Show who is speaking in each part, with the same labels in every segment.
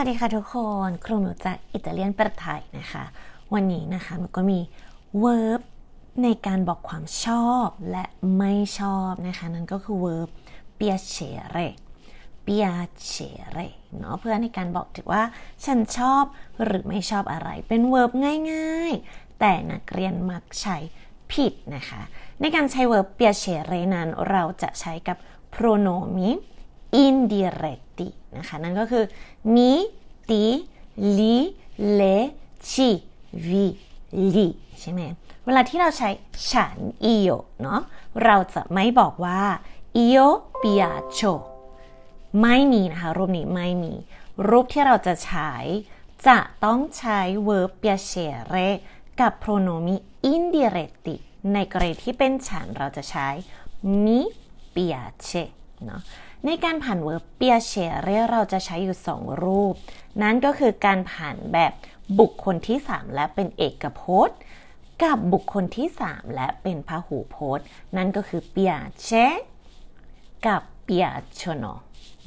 Speaker 1: วัสดีค่ะทุกคน ครูหนูจากอิตาเลียนประไทยนะคะ วันนี้นะคะหนูก็มี verb ในการบอกความชอบและไม่ชอบนะคะ นั่นก็คือ verb piacere piacere เนาะเพื่อในการบอกถึงว่าฉันชอบหรือไม่ชอบอะไร เป็น verb ง่ายๆ แต่นักเรียนมักใช้ผิดนะคะ ในการใช้ verb piacere นั้นเราจะใช้กับ pronomi indiretti นะคะ นั่นก็คือ mi ti li le ci vi li ใช่ไหม เวลาที่เราใช้ฉัน io เนาะเราจะไม่บอกว่า io piaccio ไม่มีนะคะ รูปนี้ไม่มี รูปที่เราจะใช้ จะต้องใช้ verb piacere กับ pronomi indiretti ในกรณีที่เป็นฉันเราจะใช้ mi piace เนาะในการผ่าน verb piacere เราจะใช้อยู่ 2 รูป นั่นก็คือการผ่านแบบบุคคลที่ 3 และเป็นเอกพจน์ กับบุคคลที่ 3 และเป็นพหูพจน์ นั่นก็คือ piace กับ piacciono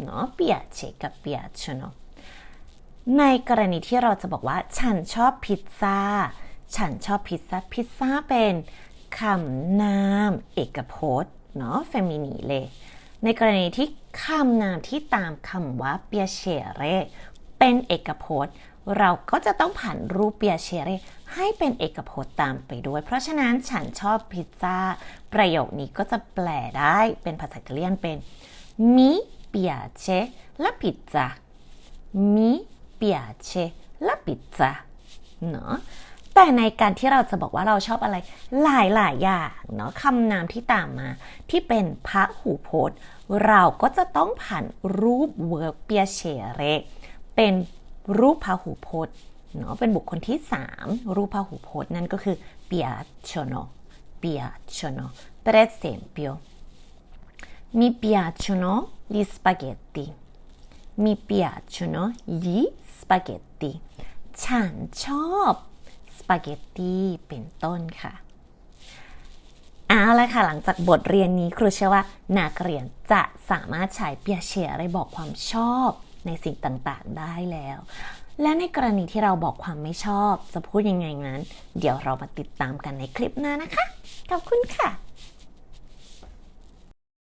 Speaker 1: เนาะ piace กับ piacciono ในกรณีที่เราจะบอกว่า ฉันชอบพิซซ่า ฉันชอบพิซซ่า พิซซ่าเป็นคำนาม เอกพจน์เนาะ femminile ในกรณีที่คำนามที่ตามคำว่า piacere เป็นเอกพจน์ เราก็จะต้องผ่านรูป piacere ให้เป็นเอกพจน์ตามไปด้วย เพราะฉะนั้นฉันชอบพิซซ่า ประโยคนี้ก็จะแปลได้เป็นภาษาอิตาเลียนเป็น mi piace la pizza mi piace la pizza เนาะ แต่ในการที่เราจะบอกว่าเราชอบอะไรหลายหลายอย่างเนาะคำนามที่ตามมา ที่เป็นพระหูพจน์ เราก็จะต้องผ่านรูป verb piacere เรเป็นรูปพหูพจน์เนาะเป็นบุคคลที่ 3 รูปพหูพจน์นั่นก็คือ piacciono piacciono per esempio mi piacciono gli spaghetti mi piacciono gli spaghetti ฉันชอบ ปาเกตตี้เป็นต้นค่ะ เอาละค่ะ หลังจากบทเรียนนี้ครูเชื่อว่านักเรียนจะสามารถใช้เปียเชียอะไรบอกความชอบในสิ่งต่างๆได้แล้ว และในกรณีที่เราบอกความไม่ชอบจะพูดยังไงนั้น เดี๋ยวเรามาติดตามกันในคลิปหน้านะคะ ขอบคุณค่ะ